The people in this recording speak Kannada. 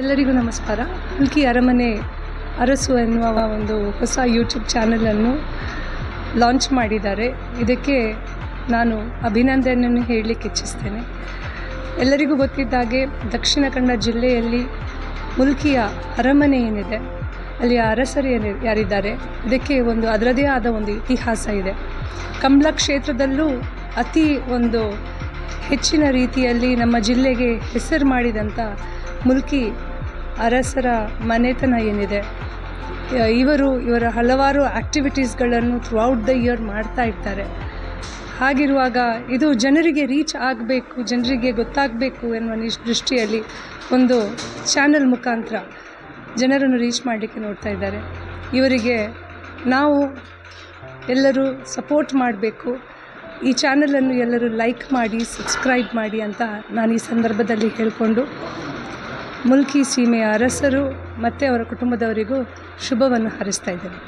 ಎಲ್ಲರಿಗೂ ನಮಸ್ಕಾರ. ಹುಲ್ಕಿ ಅರಮನೆ ಅರಸು ಎನ್ನುವ ಒಂದು ಹೊಸ ಯೂಟ್ಯೂಬ್ ಚಾನಲನ್ನು ಲಾಂಚ್ ಮಾಡಿದ್ದಾರೆ. ಇದಕ್ಕೆ ನಾನು ಅಭಿನಂದನೆಯನ್ನು ಹೇಳಲಿಕ್ಕೆ ಇಚ್ಛಿಸ್ತೇನೆ. ಎಲ್ಲರಿಗೂ ಗೊತ್ತಿದ್ದಾಗೆ ದಕ್ಷಿಣ ಕನ್ನಡ ಜಿಲ್ಲೆಯಲ್ಲಿ ಮುಲ್ಕಿಯ ಅರಮನೆ ಏನಿದೆ ಅಲ್ಲಿ ಅರಸರು ಏನು, ಯಾರಿದ್ದಾರೆ, ಇದಕ್ಕೆ ಒಂದು ಅದರದೇ ಆದ ಒಂದು ಇತಿಹಾಸ ಇದೆ. ಕಮಲ ಕ್ಷೇತ್ರದಲ್ಲೂ ಅತಿ ಒಂದು ಹೆಚ್ಚಿನ ರೀತಿಯಲ್ಲಿ ನಮ್ಮ ಜಿಲ್ಲೆಗೆ ಹೆಸರು ಮಾಡಿದಂಥ ಮುಲ್ಕಿ ಅರಸರ ಮನೆತನ ಏನಿದೆ. ಇವರು ಇವರ ಹಲವಾರು ಆ್ಯಕ್ಟಿವಿಟೀಸ್ಗಳನ್ನು ಥ್ರೂಔಟ್ ದ ಇಯರ್ ಮಾಡ್ತಾ ಇರ್ತಾರೆ. ಹಾಗಿರುವಾಗ ಇದು ಜನರಿಗೆ ರೀಚ್ ಆಗಬೇಕು, ಜನರಿಗೆ ಗೊತ್ತಾಗಬೇಕು ಎನ್ನುವ ನಿಶ್ ದೃಷ್ಟಿಯಲ್ಲಿ ಒಂದು ಚಾನಲ್ ಮುಖಾಂತರ ಜನರನ್ನು ರೀಚ್ ಮಾಡಲಿಕ್ಕೆ ನೋಡ್ತಾ ಇದ್ದಾರೆ. ಇವರಿಗೆ ನಾವು ಎಲ್ಲರೂ ಸಪೋರ್ಟ್ ಮಾಡಬೇಕು. ಈ ಚಾನಲನ್ನು ಎಲ್ಲರೂ ಲೈಕ್ ಮಾಡಿ ಸಬ್ಸ್ಕ್ರೈಬ್ ಮಾಡಿ ಅಂತ ನಾನು ಈ ಸಂದರ್ಭದಲ್ಲಿ ಹೇಳಿಕೊಂಡು ಮುಲ್ಕಿ ಸೀಮೆಯ ಅರಸರು ಮತ್ತು ಅವರ ಕುಟುಂಬದವರಿಗೂ ಶುಭವನ್ನು ಹರಿಸ್ತಾ ಇದ್ದೇನೆ.